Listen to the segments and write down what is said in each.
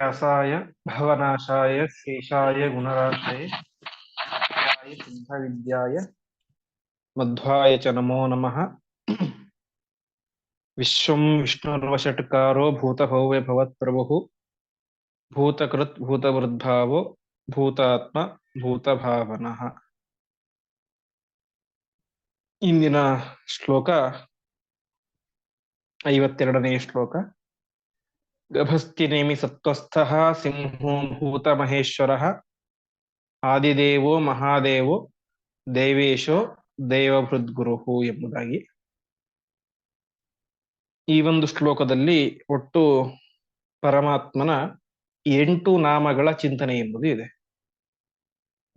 व्यासाय भवनाशाय शेषाय गुणराशये विद्याय सिद्धविद्याय मध्वाय च नमो नमः विश्वं विष्णुर्वषट्कारो भूतभव्य भवत्प्रभुः भूतकृत् भूतवृद्भावो ಭೂತಾತ್ಮ ಭೂತಭಾವನಃ ಇಂದಿನ ಶ್ಲೋಕ ಐವತ್ತೆರಡನೇ ಶ್ಲೋಕ ಗಭಸ್ತಿನೇಮಿ ಸತ್ವಸ್ಥಃ ಸಿಂಹೋ ಭೂತ ಮಹೇಶ್ವರ ಆದಿದೇವೋ ಮಹಾದೇವೋ ದೇವೇಶೋ ದೇವಭೃದ್ಗುರುಹು ಎಂಬುದಾಗಿ. ಈ ಒಂದು ಶ್ಲೋಕದಲ್ಲಿ ಒಟ್ಟು ಪರಮಾತ್ಮನ ಎಂಟು ನಾಮಗಳ ಚಿಂತನೆ ಎಂಬುದು ಇದೆ.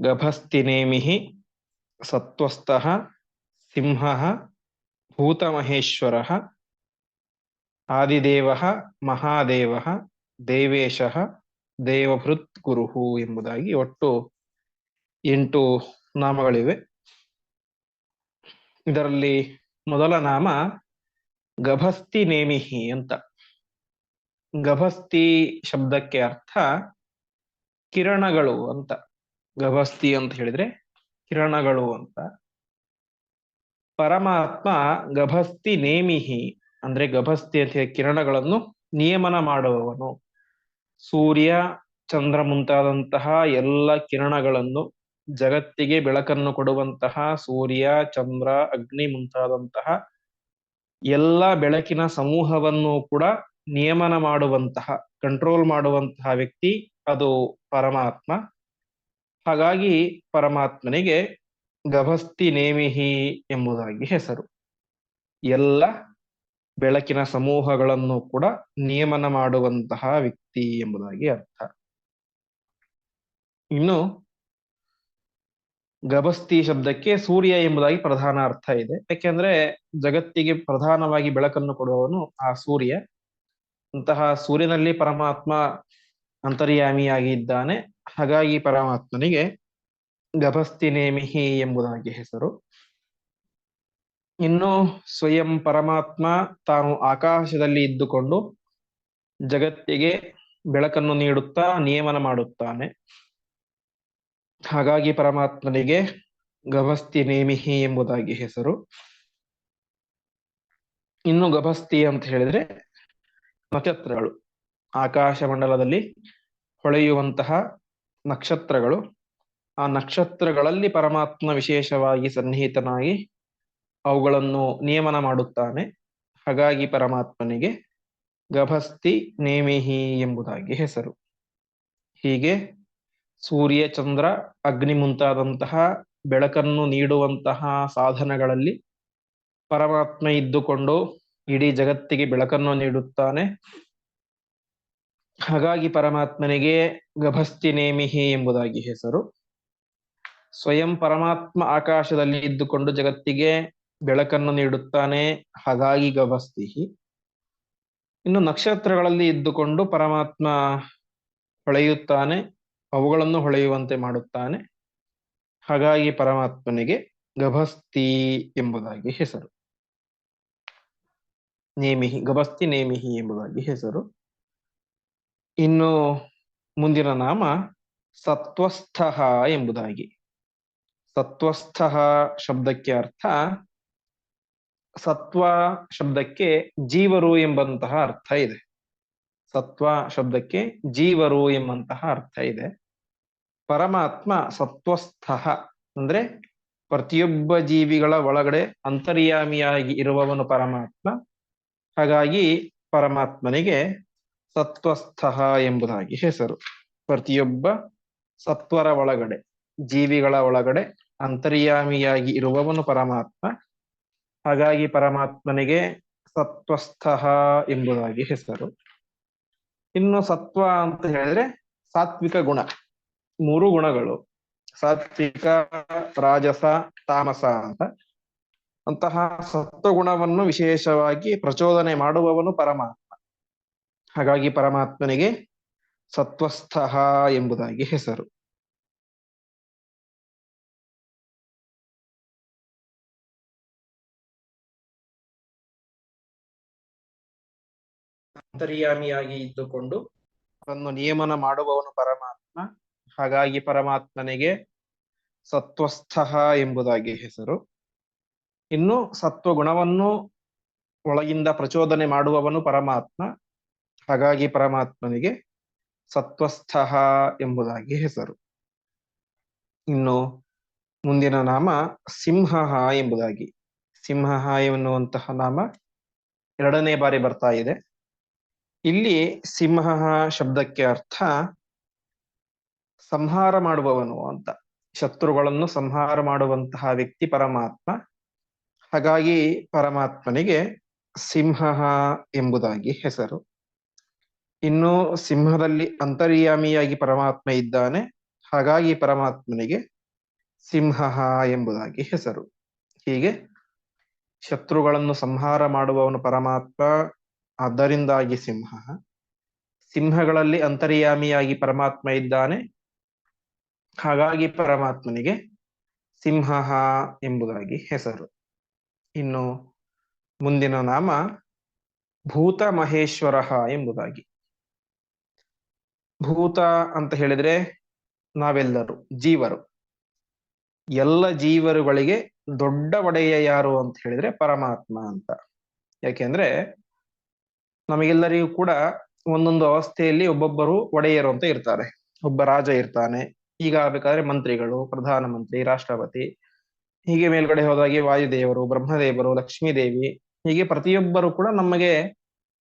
ಗಭಸ್ತಿನೇಮಿಹಿ ಸತ್ವಸ್ಥಃ ಸಿಂಹ ಭೂತಮಹೇಶ್ವರ ಆದಿದೇವ ಮಹಾದೇವ ದೇವೇಶ ದೇವಭೃತ್ ಗುರುಹು ಎಂಬುದಾಗಿ ಒಟ್ಟು ಎಂಟು ನಾಮಗಳಿವೆ. ಇದರಲ್ಲಿ ಮೊದಲ ನಾಮ ಗಭಸ್ತಿ ನೇಮಿಹಿ ಅಂತ. ಗಭಸ್ತಿ ಶಬ್ದಕ್ಕೆ ಅರ್ಥ ಕಿರಣಗಳು ಅಂತ. ಗಭಸ್ತಿ ಅಂತ ಹೇಳಿದ್ರೆ ಕಿರಣಗಳು ಅಂತ. ಪರಮಾತ್ಮ ಗಭಸ್ತಿ ನೇಮಿಹಿ ಅಂದ್ರೆ ಹೇಳಿ ಕಿರಣಗಳನ್ನು ನಿಯಮನ ಮಾಡುವವನು. ಸೂರ್ಯ, ಚಂದ್ರ ಮುಂತಾದಂತಹ ಎಲ್ಲ ಕಿರಣಗಳನ್ನು ಜಗತ್ತಿಗೆ ಬೆಳಕನ್ನು ಕೊಡುವಂತಹ ಸೂರ್ಯ, ಚಂದ್ರ, ಅಗ್ನಿ ಮುಂತಾದಂತಹ ಎಲ್ಲ ಬೆಳಕಿನ ಸಮೂಹವನ್ನು ಕೂಡ ನಿಯಮನ ಮಾಡುವಂತಹ ಕಂಟ್ರೋಲ್ ಮಾಡುವಂತಹ ವ್ಯಕ್ತಿ ಅದು ಪರಮಾತ್ಮ. ಹಾಗಾಗಿ ಪರಮಾತ್ಮನಿಗೆ ಗಭಸ್ತಿ ನೇಮಿಹಿ ಎಂಬುದಾಗಿ ಹೆಸರು. ಎಲ್ಲ ಬೆಳಕಿನ ಸಮೂಹಗಳನ್ನು ಕೂಡ ನಿಯಮನ ಮಾಡುವಂತಹ ವ್ಯಕ್ತಿ ಎಂಬುದಾಗಿ ಅರ್ಥ. ಇನ್ನು ಗಬಸ್ತಿ ಶಬ್ದಕ್ಕೆ ಸೂರ್ಯ ಎಂಬುದಾಗಿ ಪ್ರಧಾನ ಅರ್ಥ ಇದೆ. ಯಾಕೆಂದ್ರೆ ಜಗತ್ತಿಗೆ ಪ್ರಧಾನವಾಗಿ ಬೆಳಕನ್ನು ಕೊಡುವವನು ಆ ಸೂರ್ಯ. ಅಂತಹ ಸೂರ್ಯನಲ್ಲಿ ಪರಮಾತ್ಮ ಅಂತರ್ಯಾಮಿಯಾಗಿ ಇದ್ದಾನೆ ಹಾಗಾಗಿ ಪರಮಾತ್ಮನಿಗೆ ಗಭಸ್ತಿ ನೇಮಿಹಿ ಎಂಬುದಾಗಿ ಹೆಸರು. ಇನ್ನು ಸ್ವಯಂ ಪರಮಾತ್ಮ ತಾನು ಆಕಾಶದಲ್ಲಿ ಇದ್ದುಕೊಂಡು ಜಗತ್ತಿಗೆ ಬೆಳಕನ್ನು ನೀಡುತ್ತಾ ನಿಯಮನ ಮಾಡುತ್ತಾನೆ. ಹಾಗಾಗಿ ಪರಮಾತ್ಮನಿಗೆ ಗಭಸ್ತಿ ನೇಮಿಹಿ ಎಂಬುದಾಗಿ ಹೆಸರು. ಇನ್ನು ಗಭಸ್ತಿ ಅಂತ ಹೇಳಿದ್ರೆ ನಕ್ಷತ್ರಗಳು. ಆಕಾಶ ಮಂಡಲದಲ್ಲಿ ಹೊಳೆಯುವಂತಹ ನಕ್ಷತ್ರಗಳು. ಆ ನಕ್ಷತ್ರಗಳಲ್ಲಿ ಪರಮಾತ್ಮ ವಿಶೇಷವಾಗಿ ಸನ್ನಿಹಿತನಾಗಿ ಅವುಗಳನ್ನು ನಿಯಮನ ಮಾಡುತ್ತಾನೆ. ಹಾಗಾಗಿ ಪರಮಾತ್ಮನಿಗೆ ಗಭಸ್ತಿ ನೇಮಿಹಿ ಎಂಬುದಾಗಿ ಹೆಸರು. ಹೀಗೆ ಸೂರ್ಯ, ಚಂದ್ರ, ಅಗ್ನಿ ಮುಂತಾದಂತಹ ಬೆಳಕನ್ನು ನೀಡುವಂತಹ ಸಾಧನಗಳಲ್ಲಿ ಪರಮಾತ್ಮ ಇದ್ದುಕೊಂಡು ಇಡೀ ಜಗತ್ತಿಗೆ ಬೆಳಕನ್ನು ನೀಡುತ್ತಾನೆ. ಹಾಗಾಗಿ ಪರಮಾತ್ಮನಿಗೆ ಗಭಸ್ತಿ ನೇಮಿಹಿ ಎಂಬುದಾಗಿ ಹೆಸರು. ಸ್ವಯಂ ಪರಮಾತ್ಮ ಆಕಾಶದಲ್ಲಿ ಇದ್ದುಕೊಂಡು ಜಗತ್ತಿಗೆ ಬೆಳಕನ್ನು ನೀಡುತ್ತಾನೆ. ಹಾಗಾಗಿ ಗಭಸ್ತಿ ಇನ್ನು ನಕ್ಷತ್ರಗಳಲ್ಲಿ ಇದ್ದುಕೊಂಡು ಪರಮಾತ್ಮ ಹೊಳೆಯುತ್ತಾನೆ, ಅವುಗಳನ್ನು ಹೊಳೆಯುವಂತೆ ಮಾಡುತ್ತಾನೆ. ಹಾಗಾಗಿ ಪರಮಾತ್ಮನಿಗೆ ಗಭಸ್ತಿ ಎಂಬುದಾಗಿ ಹೆಸರು. ನೇಮಿಹಿ, ಗಭಸ್ತಿ ನೇಮಿಹಿ ಎಂಬುದಾಗಿ ಹೆಸರು. ಇನ್ನು ಮುಂದಿನ ನಾಮ ಸತ್ವಸ್ಥಃ ಎಂಬುದಾಗಿ. ಸತ್ವಸ್ಥಃ ಶಬ್ದಕ್ಕೆ ಅರ್ಥ ಸತ್ವ ಶಬ್ದಕ್ಕೆ ಜೀವರು ಎಂಬಂತಹ ಅರ್ಥ ಇದೆ. ಸತ್ವ ಶಬ್ದಕ್ಕೆ ಜೀವರು ಎಂಬಂತಹ ಅರ್ಥ ಇದೆ. ಪರಮಾತ್ಮ ಸತ್ವಸ್ಥ ಅಂದ್ರೆ ಪ್ರತಿಯೊಬ್ಬ ಜೀವಿಗಳ ಒಳಗಡೆ ಅಂತರ್ಯಾಮಿಯಾಗಿ ಇರುವವನು ಪರಮಾತ್ಮ. ಹಾಗಾಗಿ ಪರಮಾತ್ಮನಿಗೆ ಸತ್ವಸ್ಥ ಎಂಬುದಾಗಿ ಹೆಸರು. ಪ್ರತಿಯೊಬ್ಬ ಸತ್ವರ ಒಳಗಡೆ, ಜೀವಿಗಳ ಒಳಗಡೆ ಅಂತರ್ಯಾಮಿಯಾಗಿ ಇರುವವನು ಪರಮಾತ್ಮ. ಹಾಗಾಗಿ ಪರಮಾತ್ಮನಿಗೆ ಸತ್ವಸ್ಥಃ ಎಂಬುದಾಗಿ ಹೆಸರು. ಇನ್ನು ಸತ್ವ ಅಂತ ಹೇಳಿದ್ರೆ ಸಾತ್ವಿಕ ಗುಣ, ಮೂರು ಗುಣಗಳು. ಸಾತ್ವಿಕ, ರಾಜಸ, ತಾಮಸ ಅಂತ. ಅಂತಹ ಸತ್ವಗುಣವನ್ನು ವಿಶೇಷವಾಗಿ ಪ್ರಚೋದನೆ ಮಾಡುವವನು ಪರಮಾತ್ಮ. ಹಾಗಾಗಿ ಪರಮಾತ್ಮನಿಗೆ ಸತ್ವಸ್ಥ ಎಂಬುದಾಗಿ ಹೆಸರು. ಅಂತರ್ಯಾಮಿಯಾಗಿ ಇದ್ದುಕೊಂಡು ತನ್ನ ನಿಯಮನ ಮಾಡುವವನು ಪರಮಾತ್ಮ. ಹಾಗಾಗಿ ಪರಮಾತ್ಮನಿಗೆ ಸತ್ವಸ್ಥಃ ಎಂಬುದಾಗಿ ಹೆಸರು. ಇನ್ನು ಸತ್ವ ಗುಣವನ್ನು ಒಳಗಿಂದ ಪ್ರಚೋದನೆ ಮಾಡುವವನು ಪರಮಾತ್ಮ. ಹಾಗಾಗಿ ಪರಮಾತ್ಮನಿಗೆ ಸತ್ವಸ್ಥಃ ಎಂಬುದಾಗಿ ಹೆಸರು. ಇನ್ನು ಮುಂದಿನ ನಾಮ ಸಿಂಹ ಎಂಬುದಾಗಿ. ಸಿಂಹ ಎನ್ನುವಂತಹ ನಾಮ ಎರಡನೇ ಬಾರಿ ಬರ್ತಾ ಇದೆ. ಇಲ್ಲಿ ಸಿಂಹ ಶಬ್ದಕ್ಕೆ ಅರ್ಥ ಸಂಹಾರ ಮಾಡುವವನು ಅಂತ. ಶತ್ರುಗಳನ್ನು ಸಂಹಾರ ಮಾಡುವಂತಹ ವ್ಯಕ್ತಿ ಪರಮಾತ್ಮ. ಹಾಗಾಗಿ ಪರಮಾತ್ಮನಿಗೆ ಸಿಂಹ ಎಂಬುದಾಗಿ ಹೆಸರು. ಇನ್ನು ಸಿಂಹದಲ್ಲಿ ಅಂತರ್ಯಾಮಿಯಾಗಿ ಪರಮಾತ್ಮ ಇದ್ದಾನೆ. ಹಾಗಾಗಿ ಪರಮಾತ್ಮನಿಗೆ ಸಿಂಹ ಎಂಬುದಾಗಿ ಹೆಸರು. ಹೀಗೆ ಶತ್ರುಗಳನ್ನು ಸಂಹಾರ ಮಾಡುವವನು ಪರಮಾತ್ಮ ಅದರಿಂದಾಗಿ ಸಿಂಹ. ಸಿಂಹಗಳಲ್ಲಿ ಅಂತರ್ಯಾಮಿಯಾಗಿ ಪರಮಾತ್ಮ ಇದ್ದಾನೆ. ಹಾಗಾಗಿ ಪರಮಾತ್ಮನಿಗೆ ಸಿಂಹ ಎಂಬುದಾಗಿ ಹೆಸರು. ಇನ್ನು ಮುಂದಿನ ನಾಮ ಭೂತ ಮಹೇಶ್ವರ ಎಂಬುದಾಗಿ. ಭೂತ ಅಂತ ಹೇಳಿದ್ರೆ ನಾವೆಲ್ಲರೂ, ಜೀವರು. ಎಲ್ಲ ಜೀವರುಗಳಿಗೆ ದೊಡ್ಡ ಒಡೆಯ ಯಾರು ಅಂತ ಹೇಳಿದ್ರೆ ಪರಮಾತ್ಮ ಅಂತ. ಯಾಕೆಂದ್ರೆ ನಮಗೆಲ್ಲರಿಗೂ ಕೂಡ ಒಂದೊಂದು ಅವಸ್ಥೆಯಲ್ಲಿ ಒಬ್ಬೊಬ್ಬರು ಒಡೆಯರು ಅಂತ ಇರ್ತಾರೆ. ಒಬ್ಬ ರಾಜ ಇರ್ತಾನೆ. ಈಗ ಆಗ್ಬೇಕಾದ್ರೆ ಮಂತ್ರಿಗಳು ಪ್ರಧಾನ ಮಂತ್ರಿ ರಾಷ್ಟ್ರಪತಿ, ಹೀಗೆ ಮೇಲ್ಗಡೆ ಹೋದಾಗೆ ವಾಯುದೇವರು, ಬ್ರಹ್ಮದೇವರು, ಲಕ್ಷ್ಮೀದೇವಿ, ಹೀಗೆ ಪ್ರತಿಯೊಬ್ಬರು ಕೂಡ ನಮಗೆ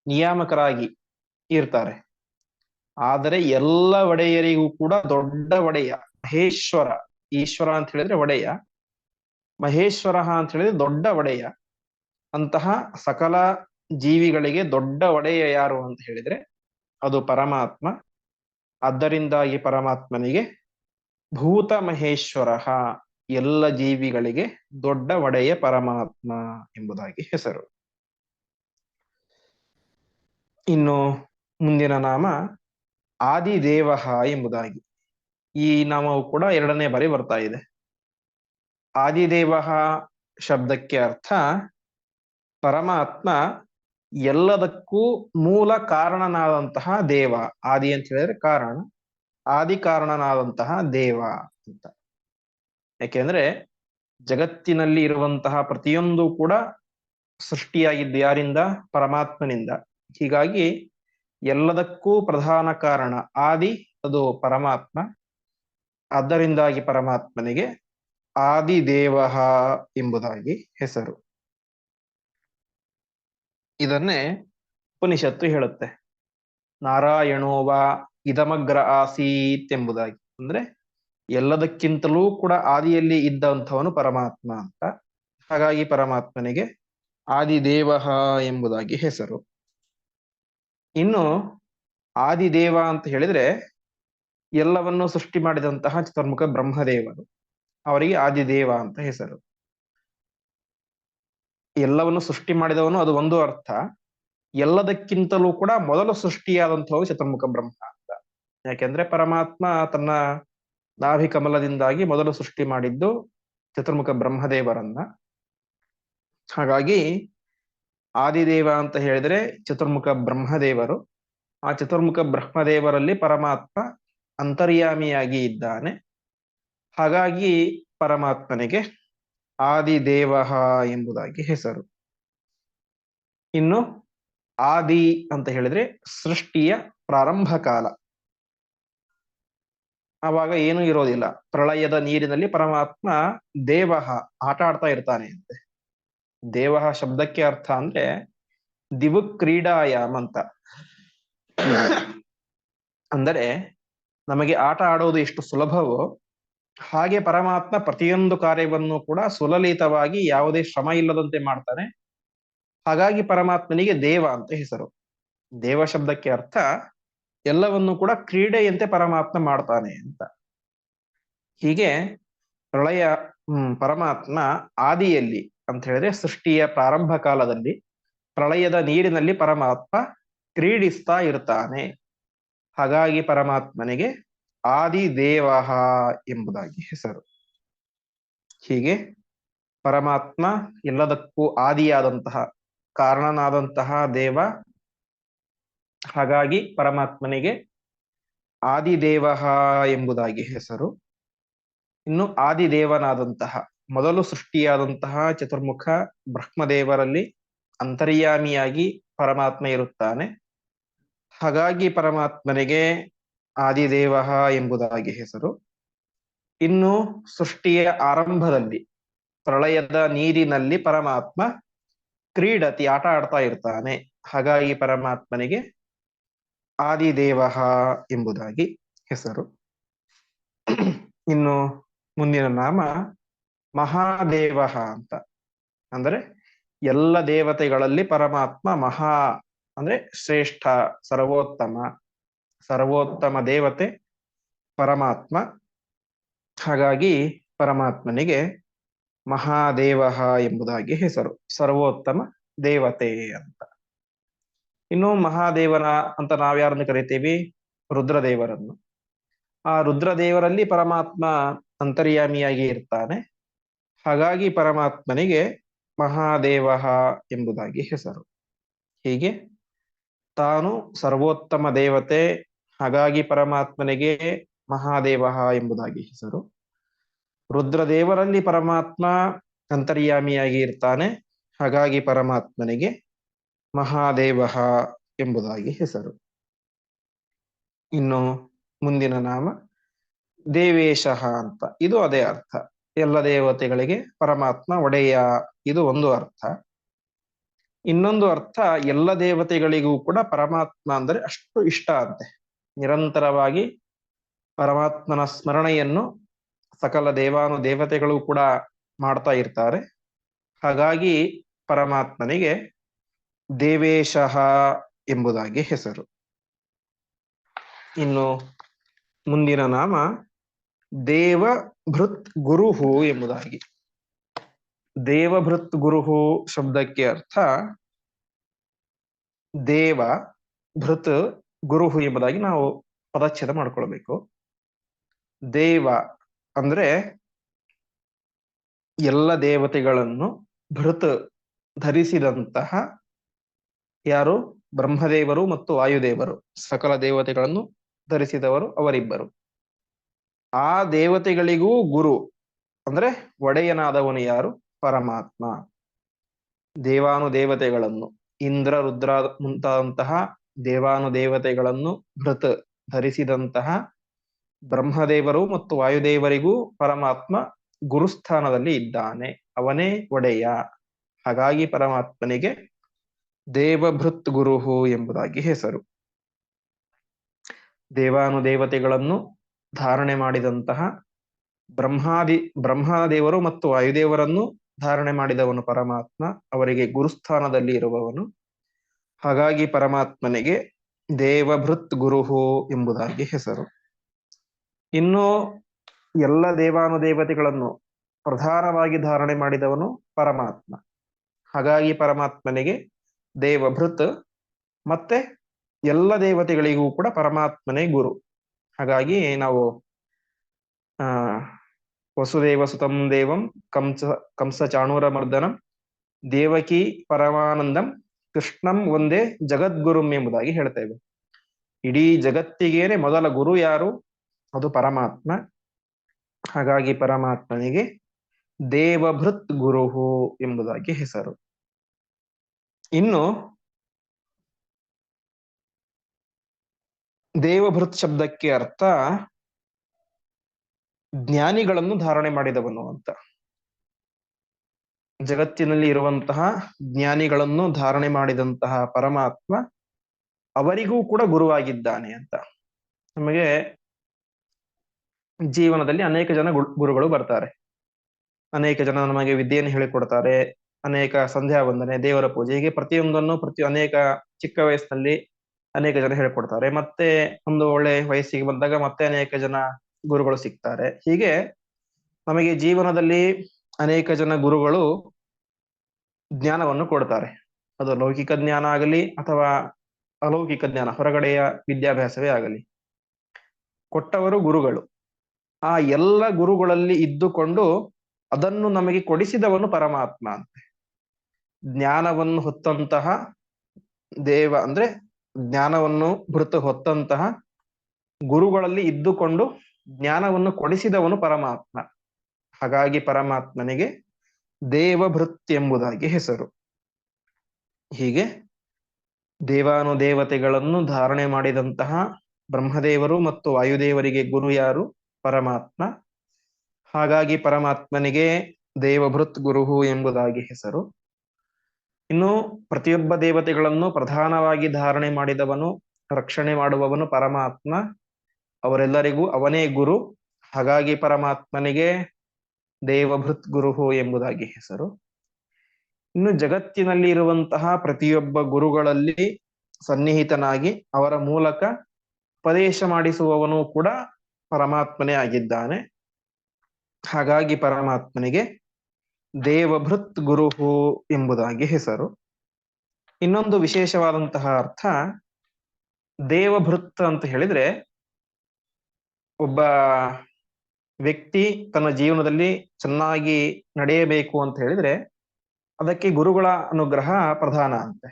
ನಿಯಾಮಕರಾಗಿ ಇರ್ತಾರೆ. ಆದರೆ ಎಲ್ಲ ಒಡೆಯರಿಗೂ ಕೂಡ ದೊಡ್ಡ ಒಡೆಯ ಮಹೇಶ್ವರ, ಈಶ್ವರ ಅಂತ ಹೇಳಿದ್ರೆ ಒಡೆಯ ಮಹೇಶ್ವರ ಅಂತ ಹೇಳಿದ್ರೆ ದೊಡ್ಡ ಒಡೆಯ ಅಂತಹ ಸಕಲ ಜೀವಿಗಳಿಗೆ ದೊಡ್ಡ ಒಡೆಯ ಯಾರು ಅಂತ ಹೇಳಿದ್ರೆ ಅದು ಪರಮಾತ್ಮ. ಅದರಿಂದಾಗಿ ಪರಮಾತ್ಮನಿಗೆ ಭೂತ ಮಹೇಶ್ವರ ಎಲ್ಲ ಜೀವಿಗಳಿಗೆ ದೊಡ್ಡ ಒಡೆಯ ಪರಮಾತ್ಮ ಎಂಬುದಾಗಿ ಹೆಸರು. ಇನ್ನು ಮುಂದಿನ ನಾಮ ಆದಿದೇವ ಎಂಬುದಾಗಿ. ಈ ನಾಮವು ಕೂಡ ಎರಡನೇ ಬಾರಿ ಬರ್ತಾ ಇದೆ. ಆದಿದೇವ ಶಬ್ದಕ್ಕೆ ಅರ್ಥ ಪರಮಾತ್ಮ ಎಲ್ಲದಕ್ಕೂ ಮೂಲ ಕಾರಣನಾದಂತಹ ದೇವ. ಆದಿ ಅಂತ ಹೇಳಿದ್ರೆ ಕಾರಣ. ಆದಿ ಕಾರಣನಾದಂತಹ ದೇವ ಅಂತ. ಯಾಕೆಂದ್ರೆ ಜಗತ್ತಿನಲ್ಲಿ ಇರುವಂತಹ ಪ್ರತಿಯೊಂದು ಕೂಡ ಸೃಷ್ಟಿಯಾಗಿದ್ದು ಯಾರಿಂದ? ಪರಮಾತ್ಮನಿಂದ. ಹೀಗಾಗಿ ಎಲ್ಲದಕ್ಕೂ ಪ್ರಧಾನ ಕಾರಣ ಆದಿ, ಅದು ಪರಮಾತ್ಮ. ಅದರಿಂದಾಗಿ ಪರಮಾತ್ಮನಿಗೆ ಆದಿದೇವ ಎಂಬುದಾಗಿ ಹೆಸರು. ಇದನ್ನೇ ಉಪನಿಷತ್ತು ಹೇಳುತ್ತೆ. ನಾರಾಯಣೋವ ಇದಮಗ್ರ ಆಸೀತ್ ಎಂಬುದಾಗಿ ಅಂದ್ರೆ ಎಲ್ಲದಕ್ಕಿಂತಲೂ ಕೂಡ ಆದಿಯಲ್ಲಿ ಇದ್ದಂಥವನು ಪರಮಾತ್ಮ ಅಂತ. ಹಾಗಾಗಿ ಪರಮಾತ್ಮನಿಗೆ ಆದಿದೇವ ಎಂಬುದಾಗಿ ಹೆಸರು. ಇನ್ನು ಆದಿದೇವ ಅಂತ ಹೇಳಿದ್ರೆ ಎಲ್ಲವನ್ನು ಸೃಷ್ಟಿ ಮಾಡಿದಂತಹ ಚತುರ್ಮುಖ ಬ್ರಹ್ಮದೇವರು. ಅವರಿಗೆ ಆದಿದೇವ ಅಂತ ಹೆಸರು. ಎಲ್ಲವನ್ನು ಸೃಷ್ಟಿ ಮಾಡಿದವನು ಅದು ಒಂದು ಅರ್ಥ. ಎಲ್ಲದಕ್ಕಿಂತಲೂ ಕೂಡ ಮೊದಲು ಸೃಷ್ಟಿಯಾದಂಥವು ಚತುರ್ಮುಖ ಬ್ರಹ್ಮ ಅಂತ. ಯಾಕೆಂದ್ರೆ ಪರಮಾತ್ಮ ತನ್ನ ನಾಭಿ ಕಮಲದಿಂದಾಗಿ ಮೊದಲು ಸೃಷ್ಟಿ ಮಾಡಿದ್ದು ಚತುರ್ಮುಖ ಬ್ರಹ್ಮದೇವರನ್ನ. ಹಾಗಾಗಿ ಆದಿದೇವ ಅಂತ ಹೇಳಿದ್ರೆ ಚತುರ್ಮುಖ ಬ್ರಹ್ಮದೇವರು. ಆ ಚತುರ್ಮುಖ ಬ್ರಹ್ಮದೇವರಲ್ಲಿ ಪರಮಾತ್ಮ ಅಂತರ್ಯಾಮಿಯಾಗಿ ಇದ್ದಾನೆ. ಹಾಗಾಗಿ ಪರಮಾತ್ಮನಿಗೆ ಆದಿದೇವ ಎಂಬುದಾಗಿ ಹೆಸರು. ಇನ್ನು ಆದಿ ಅಂತ ಹೇಳಿದ್ರೆ ಸೃಷ್ಟಿಯ ಪ್ರಾರಂಭ ಕಾಲ. ಆವಾಗ ಏನೂ ಇರೋದಿಲ್ಲ. ಪ್ರಳಯದ ನೀರಿನಲ್ಲಿ ಪರಮಾತ್ಮ ದೇವಹ ಆಟ ಆಡ್ತಾ ಇರ್ತಾನೆ ಅಂತೆ. ದೇವಹ ಶಬ್ದಕ್ಕೆ ಅರ್ಥ ಅಂದ್ರೆ ದಿವು ಕ್ರೀಡಾಯಾಮ್ ಅಂತ ಅಂದರೆ ನಮಗೆ ಆಟ ಆಡೋದು ಎಷ್ಟು ಸುಲಭವೋ ಹಾಗೆ ಪರಮಾತ್ಮ ಪ್ರತಿಯೊಂದು ಕಾರ್ಯವನ್ನು ಕೂಡ ಸುಲಲಿತವಾಗಿ ಯಾವುದೇ ಶ್ರಮ ಇಲ್ಲದಂತೆ ಮಾಡ್ತಾನೆ. ಹಾಗಾಗಿ ಪರಮಾತ್ಮನಿಗೆ ದೇವ ಅಂತ ಹೆಸರು. ದೇವ ಶಬ್ದಕ್ಕೆ ಅರ್ಥ ಎಲ್ಲವನ್ನು ಕೂಡ ಕ್ರೀಡೆಯಂತೆ ಪರಮಾತ್ಮ ಮಾಡ್ತಾನೆ ಅಂತ. ಹೀಗೆ ಪ್ರಳಯ ಪರಮಾತ್ಮ ಆದಿಯಲ್ಲಿ ಅಂತ ಹೇಳಿದ್ರೆ ಸೃಷ್ಟಿಯ ಪ್ರಾರಂಭ ಕಾಲದಲ್ಲಿ ಪ್ರಳಯದ ನೀರಿನಲ್ಲಿ ಪರಮಾತ್ಮ ಕ್ರೀಡಿಸ್ತಾ ಇರ್ತಾನೆ. ಹಾಗಾಗಿ ಪರಮಾತ್ಮನಿಗೆ ಆದಿದೇವ ಎಂಬುದಾಗಿ ಹೆಸರು. ಹೀಗೆ ಪರಮಾತ್ಮ ಎಲ್ಲದಕ್ಕೂ ಆದಿಯಾದಂತಹ, ಕಾರಣನಾದಂತಹ ದೇವ, ಹಾಗಾಗಿ ಪರಮಾತ್ಮನಿಗೆ ಆದಿದೇವ ಎಂಬುದಾಗಿ ಹೆಸರು. ಇನ್ನು ಆದಿದೇವನಾದಂತಹ, ಮೊದಲು ಸೃಷ್ಟಿಯಾದಂತಹ ಚತುರ್ಮುಖ ಬ್ರಹ್ಮದೇವರಲ್ಲಿ ಅಂತರ್ಯಾಮಿಯಾಗಿ ಪರಮಾತ್ಮ ಇರುತ್ತಾನೆ. ಹಾಗಾಗಿ ಪರಮಾತ್ಮನಿಗೆ ಆದಿದೇವ ಎಂಬುದಾಗಿ ಹೆಸರು. ಇನ್ನು ಸೃಷ್ಟಿಯ ಆರಂಭದಲ್ಲಿ, ಪ್ರಳಯದ ನೀರಿನಲ್ಲಿ ಪರಮಾತ್ಮ ಕ್ರೀಡತಿ ಆಟ ಆಡ್ತಾ ಇರ್ತಾನೆ. ಹಾಗಾಗಿ ಪರಮಾತ್ಮನಿಗೆ ಆದಿದೇವ ಎಂಬುದಾಗಿ ಹೆಸರು. ಇನ್ನು ಮುಂದಿನ ನಾಮ ಮಹಾದೇವ ಅಂತ. ಅಂದ್ರೆ ಎಲ್ಲ ದೇವತೆಗಳಲ್ಲಿ ಪರಮಾತ್ಮ ಮಹಾ, ಅಂದ್ರೆ ಶ್ರೇಷ್ಠ, ಸರ್ವೋತ್ತಮ. ಸರ್ವೋತ್ತಮ ದೇವತೆ ಪರಮಾತ್ಮ. ಹಾಗಾಗಿ ಪರಮಾತ್ಮನಿಗೆ ಮಹಾದೇವ ಎಂಬುದಾಗಿ ಹೆಸರು, ಸರ್ವೋತ್ತಮ ದೇವತೆ ಅಂತ. ಇನ್ನು ಮಹಾದೇವನ ಅಂತ ನಾವ್ಯಾರನ್ನು ಕರಿತೀವಿ? ರುದ್ರದೇವರನ್ನು. ಆ ರುದ್ರದೇವರಲ್ಲಿ ಪರಮಾತ್ಮ ಅಂತರ್ಯಾಮಿಯಾಗಿ ಇರ್ತಾನೆ. ಹಾಗಾಗಿ ಪರಮಾತ್ಮನಿಗೆ ಮಹಾದೇವ ಎಂಬುದಾಗಿ ಹೆಸರು. ಹೀಗೆ ತಾನು ಸರ್ವೋತ್ತಮ ದೇವತೆ ಹಾಗಾಗಿ ಪರಮಾತ್ಮನಿಗೆ ಮಹಾದೇವ ಎಂಬುದಾಗಿ ಹೆಸರು. ರುದ್ರದೇವರಲ್ಲಿ ಪರಮಾತ್ಮ ಅಂತರ್ಯಾಮಿಯಾಗಿ ಇರ್ತಾನೆ. ಹಾಗಾಗಿ ಪರಮಾತ್ಮನಿಗೆ ಮಹಾದೇವ ಎಂಬುದಾಗಿ ಹೆಸರು. ಇನ್ನು ಮುಂದಿನ ನಾಮ ದೇವೇಶ ಅಂತ. ಇದು ಅದೇ ಅರ್ಥ. ಎಲ್ಲ ದೇವತೆಗಳಿಗೆ ಪರಮಾತ್ಮ ಒಡೆಯ. ಇದು ಒಂದು ಅರ್ಥ. ಇನ್ನೊಂದು ಅರ್ಥ ಎಲ್ಲ ದೇವತೆಗಳಿಗೂ ಕೂಡ ಪರಮಾತ್ಮ ಅಂದ್ರೆ ಅಷ್ಟು ಇಷ್ಟ ಅಂತೆ. ನಿರಂತರವಾಗಿ ಪರಮಾತ್ಮನ ಸ್ಮರಣೆಯನ್ನು ಸಕಲ ದೇವಾನು ದೇವತೆಗಳು ಕೂಡ ಮಾಡ್ತಾ ಇರ್ತಾರೆ. ಹಾಗಾಗಿ ಪರಮಾತ್ಮನಿಗೆ ದೇವೇಶ ಎಂಬುದಾಗಿ ಹೆಸರು. ಇನ್ನು ಮುಂದಿನ ನಾಮ ದೇವ ಭೃತ್ ಗುರುಹು ಎಂಬುದಾಗಿ. ದೇವಭೃತ್ ಗುರುಹು ಶಬ್ದಕ್ಕೆ ಅರ್ಥ ದೇವ ಭೃತ್ ಗುರುಹು ಎಂಬುದಾಗಿ ನಾವು ಪದಚ್ಛೇದ ಮಾಡ್ಕೊಳ್ಬೇಕು. ದೇವ ಅಂದ್ರೆ ಎಲ್ಲ ದೇವತೆಗಳನ್ನು ಭೃತ್ ಧರಿಸಿದಂತಹ ಯಾರು? ಬ್ರಹ್ಮದೇವರು ಮತ್ತು ವಾಯುದೇವರು. ಸಕಲ ದೇವತೆಗಳನ್ನು ಧರಿಸಿದವರು ಅವರಿಬ್ಬರು. ಆ ದೇವತೆಗಳಿಗೂ ಗುರು ಅಂದ್ರೆ ಒಡೆಯನಾದವನು ಯಾರು? ಪರಮಾತ್ಮ. ದೇವಾನು ದೇವತೆಗಳನ್ನು ಇಂದ್ರ, ರುದ್ರ ಮುಂತಾದಂತಹ ದೇವಾನು ದೇವತೆಗಳನ್ನು ಭೃತ್ ಧರಿಸಿದಂತಹ ಬ್ರಹ್ಮದೇವರು ಮತ್ತು ವಾಯುದೇವರಿಗೂ ಪರಮಾತ್ಮ ಗುರುಸ್ಥಾನದಲ್ಲಿ ಇದ್ದಾನೆ. ಅವನೇ ಒಡೆಯ. ಹಾಗಾಗಿ ಪರಮಾತ್ಮನಿಗೆ ದೇವಭೃತ್ ಗುರುಹು ಎಂಬುದಾಗಿ ಹೆಸರು. ದೇವಾನು ದೇವತೆಗಳನ್ನು ಧಾರಣೆ ಮಾಡಿದಂತಹ ಬ್ರಹ್ಮಾದಿ ಬ್ರಹ್ಮದೇವರು ಮತ್ತು ವಾಯುದೇವರನ್ನು ಧಾರಣೆ ಮಾಡಿದವನು ಪರಮಾತ್ಮ. ಅವರಿಗೆ ಗುರುಸ್ಥಾನದಲ್ಲಿ ಇರುವವನು ಹಾಗಾಗಿ ಪರಮಾತ್ಮನಿಗೆ ದೇವಭೃತ್ ಗುರುಹು ಎಂಬುದಾಗಿ ಹೆಸರು. ಇನ್ನು ಎಲ್ಲ ದೇವಾನು ದೇವತೆಗಳನ್ನು ಪ್ರಧಾನವಾಗಿ ಧಾರಣೆ ಮಾಡಿದವನು ಪರಮಾತ್ಮ. ಹಾಗಾಗಿ ಪರಮಾತ್ಮನಿಗೆ ದೇವಭೃತ್ ಮತ್ತೆ ಎಲ್ಲ ದೇವತೆಗಳಿಗೂ ಕೂಡ ಪರಮಾತ್ಮನೇ ಗುರು. ಹಾಗಾಗಿ ನಾವು, ಆ, ವಸುದೇವ ಸುತಂ ದೇವಂ ಕಂಸ ಕಂಸ ಚಾಣೂರ ಮರ್ದನಂ ದೇವಕಿ ಪರಮಾನಂದಂ ಕೃಷ್ಣಂ ಒಂದೇ ಜಗದ್ಗುರುಂ ಎಂಬುದಾಗಿ ಹೇಳ್ತೇವೆ ಇಡೀ ಜಗತ್ತಿಗೇನೆ ಮೊದಲ ಗುರು ಯಾರು? ಅದು ಪರಮಾತ್ಮ. ಹಾಗಾಗಿ ಪರಮಾತ್ಮನಿಗೆ ದೇವಭೃತ್ ಗುರುಹು ಎಂಬುದಾಗಿ ಹೆಸರು. ಇನ್ನು ದೇವಭೃತ್ ಶಬ್ದಕ್ಕೆ ಅರ್ಥ ಜ್ಞಾನಿಗಳನ್ನು ಧಾರಣೆ ಮಾಡಿದವನು ಅಂತ. ಜಗತ್ತಿನಲ್ಲಿ ಇರುವಂತಹ ಜ್ಞಾನಿಗಳನ್ನು ಧಾರಣೆ ಮಾಡಿದಂತಹ ಪರಮಾತ್ಮ ಅವರಿಗೂ ಕೂಡ ಗುರುವಾಗಿದ್ದಾನೆ ಅಂತ. ನಮಗೆ ಜೀವನದಲ್ಲಿ ಅನೇಕ ಜನ ಗುರುಗಳು ಬರ್ತಾರೆ. ಅನೇಕ ಜನ ನಮಗೆ ವಿದ್ಯೆಯನ್ನು ಹೇಳಿಕೊಡ್ತಾರೆ. ಅನೇಕ ಸಂಧ್ಯಾ ವಂದನೆ, ದೇವರ ಪೂಜೆ, ಹೀಗೆ ಪ್ರತಿಯೊಂದನ್ನು ಪ್ರತಿ ಅನೇಕ ಚಿಕ್ಕ ವಯಸ್ಸಿನಲ್ಲಿ ಅನೇಕ ಜನ ಹೇಳ್ಕೊಡ್ತಾರೆ. ಮತ್ತೆ ಒಂದು ಒಳ್ಳೆ ವಯಸ್ಸಿಗೆ ಬಂದಾಗ ಮತ್ತೆ ಅನೇಕ ಜನ ಗುರುಗಳು ಸಿಗ್ತಾರೆ. ಹೀಗೆ ನಮಗೆ ಜೀವನದಲ್ಲಿ ಅನೇಕ ಜನ ಗುರುಗಳು ಜ್ಞಾನವನ್ನು ಕೊಡ್ತಾರೆ. ಅದು ಲೌಕಿಕ ಜ್ಞಾನ ಆಗಲಿ ಅಥವಾ ಅಲೌಕಿಕ ಜ್ಞಾನ, ಹೊರಗಡೆಯ ವಿದ್ಯಾಭ್ಯಾಸವೇ ಆಗಲಿ. ಕೊಟ್ಟವರು ಗುರುಗಳು. ಆ ಎಲ್ಲ ಗುರುಗಳಲ್ಲಿ ಇದ್ದುಕೊಂಡು ಅದನ್ನು ನಮಗೆ ಕೊಡಿಸಿದವನು ಪರಮಾತ್ಮ ಅಂತೆ. ಜ್ಞಾನವನ್ನು ಹೊತ್ತಂತಹ ದೇವ ಅಂದ್ರೆ ಜ್ಞಾನವನ್ನು ಭೃತ ಹೊತ್ತಂತಹ ಗುರುಗಳಲ್ಲಿ ಇದ್ದುಕೊಂಡು ಜ್ಞಾನವನ್ನು ಕೊಡಿಸಿದವನು ಪರಮಾತ್ಮ. ಹಾಗಾಗಿ ಪರಮಾತ್ಮನಿಗೆ ದೇವಭೃತ್ ಎಂಬುದಾಗಿ ಹೆಸರು. ಹೀಗೆ ದೇವಾನುದೇವತೆಗಳನ್ನು ಧಾರಣೆ ಮಾಡಿದಂತಹ ಬ್ರಹ್ಮದೇವರು ಮತ್ತು ವಾಯುದೇವರಿಗೆ ಗುರು ಯಾರು? ಪರಮಾತ್ಮ. ಹಾಗಾಗಿ ಪರಮಾತ್ಮನಿಗೆ ದೇವಭೃತ್ ಗುರುಹು ಎಂಬುದಾಗಿ ಹೆಸರು. ಇನ್ನು ಪ್ರತಿಯೊಬ್ಬ ದೇವತೆಗಳನ್ನು ಪ್ರಧಾನವಾಗಿ ಧಾರಣೆ ಮಾಡಿದವನು, ರಕ್ಷಣೆ ಮಾಡುವವನು ಪರಮಾತ್ಮ. ಅವರೆಲ್ಲರಿಗೂ ಅವನೇ ಗುರು. ಹಾಗಾಗಿ ಪರಮಾತ್ಮನಿಗೆ ದೇವಭೃತ್ ಗುರುಹು ಎಂಬುದಾಗಿ ಹೆಸರು. ಇನ್ನು ಜಗತ್ತಿನಲ್ಲಿ ಇರುವಂತಹ ಪ್ರತಿಯೊಬ್ಬ ಗುರುಗಳಲ್ಲಿ ಸನ್ನಿಹಿತನಾಗಿ ಅವರ ಮೂಲಕ ಉಪದೇಶ ಮಾಡಿಸುವವನು ಕೂಡ ಪರಮಾತ್ಮನೇ ಆಗಿದ್ದಾನೆ. ಹಾಗಾಗಿ ಪರಮಾತ್ಮನಿಗೆ ದೇವಭೃತ್ ಗುರುಹು ಎಂಬುದಾಗಿ ಹೆಸರು. ಇನ್ನೊಂದು ವಿಶೇಷವಾದಂತಹ ಅರ್ಥ, ದೇವಭೃತ್ ಅಂತ ಹೇಳಿದ್ರೆ ಒಬ್ಬ ವ್ಯಕ್ತಿ ತನ್ನ ಜೀವನದಲ್ಲಿ ಚೆನ್ನಾಗಿ ನಡೆಯಬೇಕು ಅಂತ ಹೇಳಿದ್ರೆ ಅದಕ್ಕೆ ಗುರುಗಳ ಅನುಗ್ರಹ ಪ್ರಧಾನ ಅಂತೆ.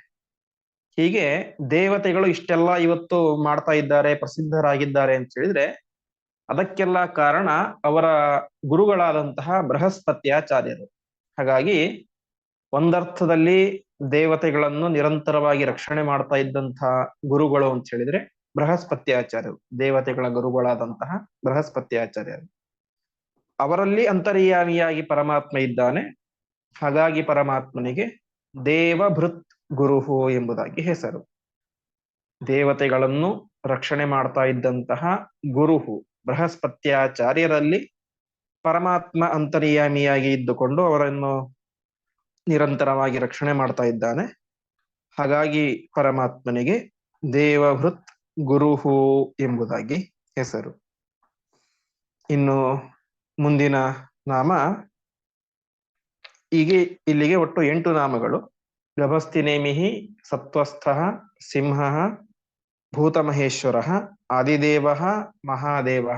ಹೀಗೆ ದೇವತೆಗಳು ಇಷ್ಟೆಲ್ಲ ಇವತ್ತು ಮಾಡ್ತಾ ಇದ್ದಾರೆ, ಪ್ರಸಿದ್ಧರಾಗಿದ್ದಾರೆ ಅಂತ ಹೇಳಿದ್ರೆ ಅದಕ್ಕೆಲ್ಲ ಕಾರಣ ಅವರ ಗುರುಗಳಾದಂತಹ ಬೃಹಸ್ಪತ್ಯಾಚಾರ್ಯರು. ಹಾಗಾಗಿ ಒಂದರ್ಥದಲ್ಲಿ ದೇವತೆಗಳನ್ನು ನಿರಂತರವಾಗಿ ರಕ್ಷಣೆ ಮಾಡ್ತಾ ಇದ್ದಂತಹ ಗುರುಗಳು ಅಂತ ಹೇಳಿದ್ರೆ ಬೃಹಸ್ಪತ್ಯಾಚಾರ್ಯರು, ದೇವತೆಗಳ ಗುರುಗಳಾದಂತಹ ಬೃಹಸ್ಪತ್ಯಾಚಾರ್ಯರು. ಅವರಲ್ಲಿ ಅಂತರ್ಯಾಮಿಯಾಗಿ ಪರಮಾತ್ಮ ಇದ್ದಾನೆ. ಹಾಗಾಗಿ ಪರಮಾತ್ಮನಿಗೆ ದೇವಭೃತ್ ಗುರುಹು ಎಂಬುದಾಗಿ ಹೆಸರು. ದೇವತೆಗಳನ್ನು ರಕ್ಷಣೆ ಮಾಡ್ತಾ ಇದ್ದಂತಹ ಗುರುಹು ಬೃಹಸ್ಪತ್ಯಾಚಾರ್ಯರಲ್ಲಿ ಪರಮಾತ್ಮ ಅಂತರ್ಯಾಮಿಯಾಗಿ ಇದ್ದುಕೊಂಡು ಅವರನ್ನು ನಿರಂತರವಾಗಿ ರಕ್ಷಣೆ ಮಾಡ್ತಾ ಇದ್ದಾನೆ. ಹಾಗಾಗಿ ಪರಮಾತ್ಮನಿಗೆ ದೇವಭೃತ್ ಗುರುಹು ಎಂಬುದಾಗಿ ಹೆಸರು. ಇನ್ನು ಮುಂದಿನ ನಾಮ. ಹೀಗೆ ಇಲ್ಲಿಗೆ ಒಟ್ಟು ಎಂಟು ನಾಮಗಳು. ಗಭಸ್ತಿನೇಮಿಹಿ ಸತ್ವಸ್ಥ ಸಿಂಹ ಭೂತಮಹೇಶ್ವರ ಆದಿದೇವ ಮಹಾದೇವ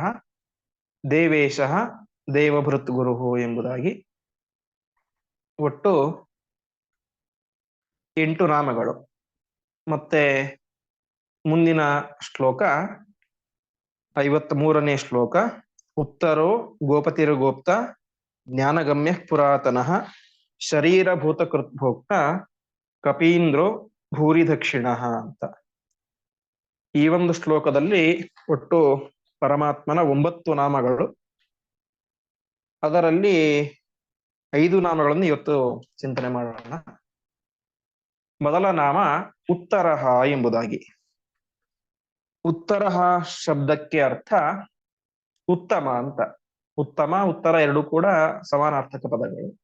ದೇವೇಶ ದೇವಭೃತ್ ಗುರುಹು ಎಂಬುದಾಗಿ ಒಟ್ಟು ಎಂಟು ನಾಮಗಳು. ಮತ್ತೆ ಮುಂದಿನ ಶ್ಲೋಕ ಐವತ್ ಮೂರನೇ ಶ್ಲೋಕ. ಉತ್ತರೋ ಗೋಪತಿರುಗೋಪ್ತ ಜ್ಞಾನಗಮ್ಯ ಪುರಾತನಃ ಶರೀರಭೂತ ಕೃತ್ಭೋಕ್ತ ಕಪೀಂದ್ರೋ ಭೂರಿ ದಕ್ಷಿಣ ಅಂತ. ಈ ಒಂದು ಶ್ಲೋಕದಲ್ಲಿ ಒಟ್ಟು ಪರಮಾತ್ಮನ ಒಂಬತ್ತು ನಾಮಗಳು. ಅದರಲ್ಲಿ ಐದು ನಾಮಗಳನ್ನು ಇವತ್ತು ಚಿಂತನೆ ಮಾಡೋಣ. ಮೊದಲ ನಾಮ ಉತ್ತರಹ ಎಂಬುದಾಗಿ. ಉತ್ತರಹ ಶಬ್ದಕ್ಕೆ ಅರ್ಥ ಉತ್ತಮ ಅಂತ. ಉತ್ತಮ, ಉತ್ತರ ಎರಡು ಕೂಡ ಸಮಾನಾರ್ಥಕ ಪದಗಳು.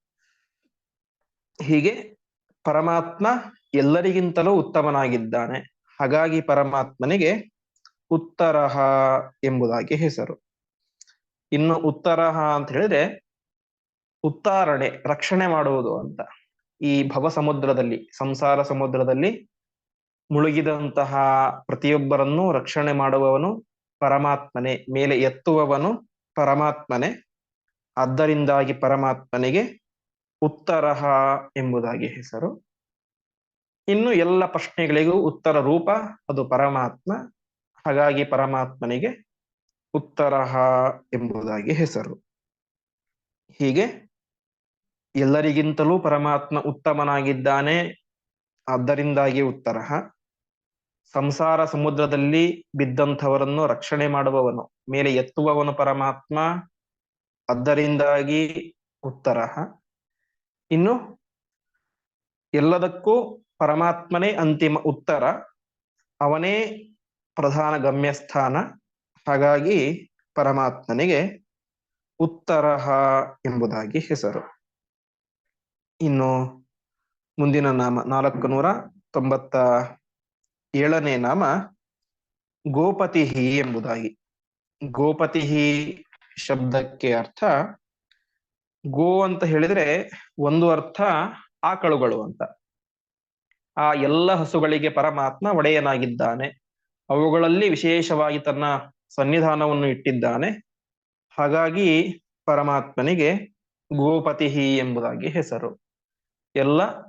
ಹೀಗೆ ಪರಮಾತ್ಮ ಎಲ್ಲರಿಗಿಂತಲೂ ಉತ್ತಮನಾಗಿದ್ದಾನೆ. ಹಾಗಾಗಿ ಪರಮಾತ್ಮನಿಗೆ ಉತ್ತರಹ ಎಂಬುದಾಗಿ ಹೆಸರು. ಇನ್ನು ಉತ್ತರಹ ಅಂತ ಹೇಳಿದ್ರೆ ಉತ್ತಾರಣೆ, ರಕ್ಷಣೆ ಮಾಡುವುದು ಅಂತ. ಈ ಭವ ಸಮುದ್ರದಲ್ಲಿ ಸಂಸಾರ ಸಮುದ್ರದಲ್ಲಿ ಮುಳುಗಿದಂತಹ ಪ್ರತಿಯೊಬ್ಬರನ್ನು ರಕ್ಷಣೆ ಮಾಡುವವನು ಪರಮಾತ್ಮನೆ ಮೇಲೆ ಎತ್ತುವವನು ಪರಮಾತ್ಮನೆ. ಆದ್ದರಿಂದಾಗಿ ಪರಮಾತ್ಮನಿಗೆ ಉತ್ತರಹ ಎಂಬುದಾಗಿ ಹೆಸರು. ಇನ್ನು ಎಲ್ಲ ಪ್ರಶ್ನೆಗಳಿಗೂ ಉತ್ತರ ರೂಪ ಅದು ಪರಮಾತ್ಮ. ಹಾಗಾಗಿ ಪರಮಾತ್ಮನಿಗೆ ಉತ್ತರಹ ಎಂಬುದಾಗಿ ಹೆಸರು. ಹೀಗೆ ಎಲ್ಲರಿಗಿಂತಲೂ ಪರಮಾತ್ಮ ಉತ್ತಮನಾಗಿದ್ದಾನೆ. ಆದ್ದರಿಂದಾಗಿ ಉತ್ತರಹ ಸಂಸಾರ ಸಮುದ್ರದಲ್ಲಿ ಬಿದ್ದಂಥವರನ್ನು ರಕ್ಷಣೆ ಮಾಡುವವನು, ಮೇಲೆ ಎತ್ತುವವನು ಪರಮಾತ್ಮ, ಅದರಿಂದಾಗಿ ಉತ್ತರ. ಇನ್ನು ಎಲ್ಲದಕ್ಕೂ ಪರಮಾತ್ಮನೇ ಅಂತಿಮ ಉತ್ತರ. ಅವನೇ ಪ್ರಧಾನ ಗಮ್ಯಸ್ಥಾನ. ಹಾಗಾಗಿ ಪರಮಾತ್ಮನಿಗೆ ಉತ್ತರಹ ಎಂಬುದಾಗಿ ಹೆಸರು. ಇನ್ನು ಮುಂದಿನ ನಾಮ ನಾಲ್ಕು ನೂರ ತೊಂಬತ್ತ ಏಳನೇ ನಾಮ ಗೋಪತಿಹಿ ಎಂಬುದಾಗಿ. ಗೋಪತಿಹಿ ಶಬ್ದಕ್ಕೆ ಅರ್ಥ ಗೋ ಅಂತ ಹೇಳಿದ್ರೆ ಒಂದು ಅರ್ಥ ಆಕಳುಗಳು ಅಂತ. ಆ ಎಲ್ಲ ಹಸುಗಳಿಗೆ ಪರಮಾತ್ಮ ಒಡೆಯನಾಗಿದ್ದಾನೆ. ಅವುಗಳಲ್ಲಿ ವಿಶೇಷವಾಗಿ ತನ್ನ ಸನ್ನಿಧಾನವನ್ನು ಇಟ್ಟಿದ್ದಾನೆ. ಹಾಗಾಗಿ ಪರಮಾತ್ಮನಿಗೆ ಗೋಪತಿಹಿ ಎಂಬುದಾಗಿ ಹೆಸರು. ಎಲ್ಲ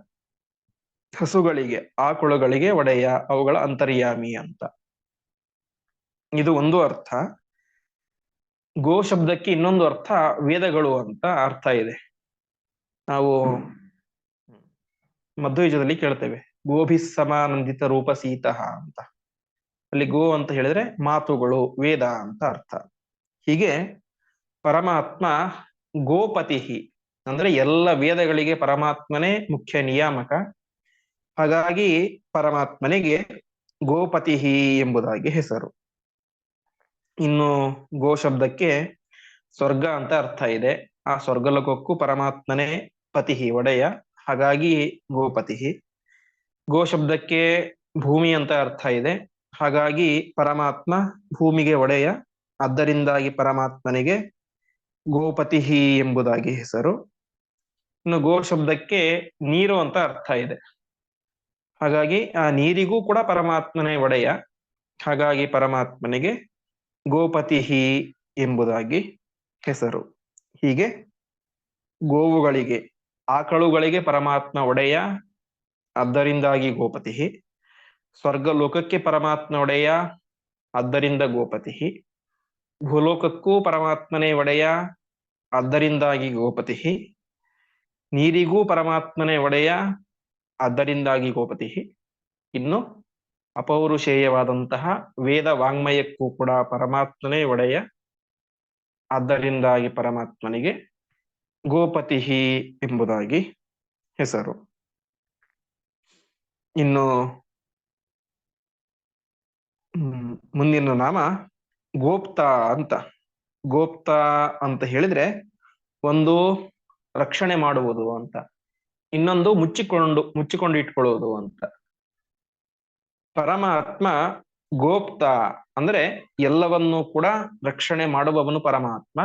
ಹಸುಗಳಿಗೆ ಆಕಳುಗಳಿಗೆ ಒಡೆಯ, ಅವುಗಳ ಅಂತರ್ಯಾಮಿ ಅಂತ. ಇದು ಒಂದು ಅರ್ಥ. ಗೋ ಶಬ್ದಕ್ಕೆ ಇನ್ನೊಂದು ಅರ್ಥ ವೇದಗಳು ಅಂತ ಅರ್ಥ ಇದೆ. ನಾವು ಮಧ್ವಯುಜದಲ್ಲಿ ಕೇಳ್ತೇವೆ. ಗೋಭಿ ಸಮಾನಂದಿತ ರೂಪ ಸೀತಃ ಅಂತ. ಅಲ್ಲಿ ಗೋ ಅಂತ ಹೇಳಿದ್ರೆ ಮಾತುಗಳು, ವೇದ ಅಂತ ಅರ್ಥ. ಹೀಗೆ ಪರಮಾತ್ಮ ಗೋಪತಿ ಅಂದ್ರೆ ಎಲ್ಲ ವೇದಗಳಿಗೆ ಪರಮಾತ್ಮನೇ ಮುಖ್ಯ ನಿಯಾಮಕ. ಹಾಗಾಗಿ ಪರಮಾತ್ಮನಿಗೆ ಗೋಪತಿ ಎಂಬುದಾಗಿ ಹೆಸರು. ಇನ್ನು ಗೋ ಶಬ್ದಕ್ಕೆ ಸ್ವರ್ಗ ಅಂತ ಅರ್ಥ ಇದೆ. ಆ ಸ್ವರ್ಗಲೋಕಕ್ಕೂ ಪರಮಾತ್ಮನೇ ಪತಿ ಒಡೆಯ. ಹಾಗಾಗಿ ಗೋಪತಿ ಗೋ ಶಬ್ದಕ್ಕೆ ಭೂಮಿ ಅಂತ ಅರ್ಥ ಇದೆ. ಹಾಗಾಗಿ ಪರಮಾತ್ಮ ಭೂಮಿಗೆ ಒಡೆಯ. ಆದ್ದರಿಂದಾಗಿ ಪರಮಾತ್ಮನಿಗೆ ಗೋಪತಿ ಎಂಬುದಾಗಿ ಹೆಸರು. ಇನ್ನು ಗೋ ಶಬ್ದಕ್ಕೆ ನೀರು ಅಂತ ಅರ್ಥ ಇದೆ. ಹಾಗಾಗಿ, ಆ ನೀರಿಗೂ ಕೂಡ ಪರಮಾತ್ಮನೇ ಒಡೆಯ. ಹಾಗಾಗಿ ಪರಮಾತ್ಮನಿಗೆ ಗೋಪತಿಹಿ ಎಂಬುದಾಗಿ ಹೆಸರು. ಹೀಗೆ ಗೋವುಗಳಿಗೆ, ಆಕಳುಗಳಿಗೆ ಪರಮಾತ್ಮ ಒಡೆಯ, ಅದರಿಂದಾಗಿ ಗೋಪತಿ ಸ್ವರ್ಗ ಲೋಕಕ್ಕೆ ಪರಮಾತ್ಮ ಒಡೆಯ ಆದ್ದರಿಂದ ಗೋಪತಿ ಭೂಲೋಕಕ್ಕೂ ಪರಮಾತ್ಮನೇ ಒಡೆಯ, ಅದರಿಂದಾಗಿ ಗೋಪತಿ ನೀರಿಗೂ ಪರಮಾತ್ಮನೇ ಒಡೆಯ ಆದ್ದರಿಂದಾಗಿ ಗೋಪತಿ, ಇನ್ನು ಅಪೌರುಷೇಯವಾದಂತಹ ವೇದ ವಾಂಗ್ಮಯಕ್ಕೂ ಕೂಡ ಪರಮಾತ್ಮನೇ ಒಡೆಯ. ಆದ್ದರಿಂದಾಗಿ ಪರಮಾತ್ಮನಿಗೆ ಗೋಪತಿ ಎಂಬುದಾಗಿ ಹೆಸರು. ಇನ್ನು ಮುಂದಿನ ನಾಮ ಗೋಪ್ತ ಅಂತ. ಗೋಪ್ತ ಅಂತ ಹೇಳಿದ್ರೆ ಒಂದು ರಕ್ಷಣೆ ಮಾಡುವುದು ಅಂತ. ಇನ್ನೊಂದು ಮುಚ್ಚಿಕೊಂಡು ಮುಚ್ಚಿಕೊಂಡು ಇಟ್ಕೊಳ್ಳೋದು ಅಂತ. ಪರಮಾತ್ಮ ಗೋಪ್ತ ಅಂದ್ರೆ ಎಲ್ಲವನ್ನೂ ಕೂಡ ರಕ್ಷಣೆ ಮಾಡುವವನು ಪರಮಾತ್ಮ.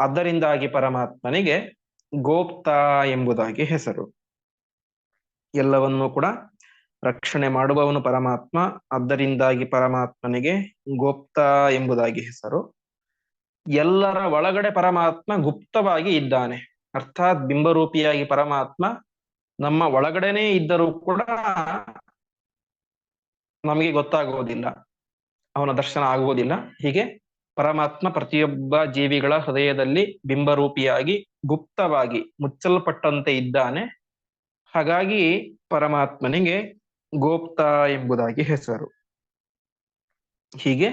ಅದರಿಂದಾಗಿ ಪರಮಾತ್ಮನಿಗೆ ಗೋಪ್ತ ಎಂಬುದಾಗಿ ಹೆಸರು. ಎಲ್ಲವನ್ನೂ ಕೂಡ ರಕ್ಷಣೆ ಮಾಡುವವನು ಪರಮಾತ್ಮ, ಅದರಿಂದಾಗಿ ಪರಮಾತ್ಮನಿಗೆ ಗೋಪ್ತ ಎಂಬುದಾಗಿ ಹೆಸರು. ಎಲ್ಲರ ಒಳಗಡೆ ಪರಮಾತ್ಮ ಗುಪ್ತವಾಗಿ ಇದ್ದಾನೆ. ಅರ್ಥಾತ್ ಬಿಂಬರೂಪಿಯಾಗಿ ಪರಮಾತ್ಮ ನಮ್ಮ ಒಳಗಡೆನೆ ಇದ್ದರೂ ಕೂಡ ನಮಗೆ ಗೊತ್ತಾಗುವುದಿಲ್ಲ ಅವನ ದರ್ಶನ ಆಗುವುದಿಲ್ಲ ಹೀಗೆ ಪರಮಾತ್ಮ ಪ್ರತಿಯೊಬ್ಬ ಜೀವಿಗಳ ಹೃದಯದಲ್ಲಿ ಬಿಂಬರೂಪಿಯಾಗಿ ಗುಪ್ತವಾಗಿ ಮುಚ್ಚಲ್ಪಟ್ಟಂತೆ ಇದ್ದಾನೆ. ಹಾಗಾಗಿ ಪರಮಾತ್ಮನಿಗೆ ಗೋಪ್ತ ಎಂಬುದಾಗಿ ಹೆಸರು. ಹೀಗೆ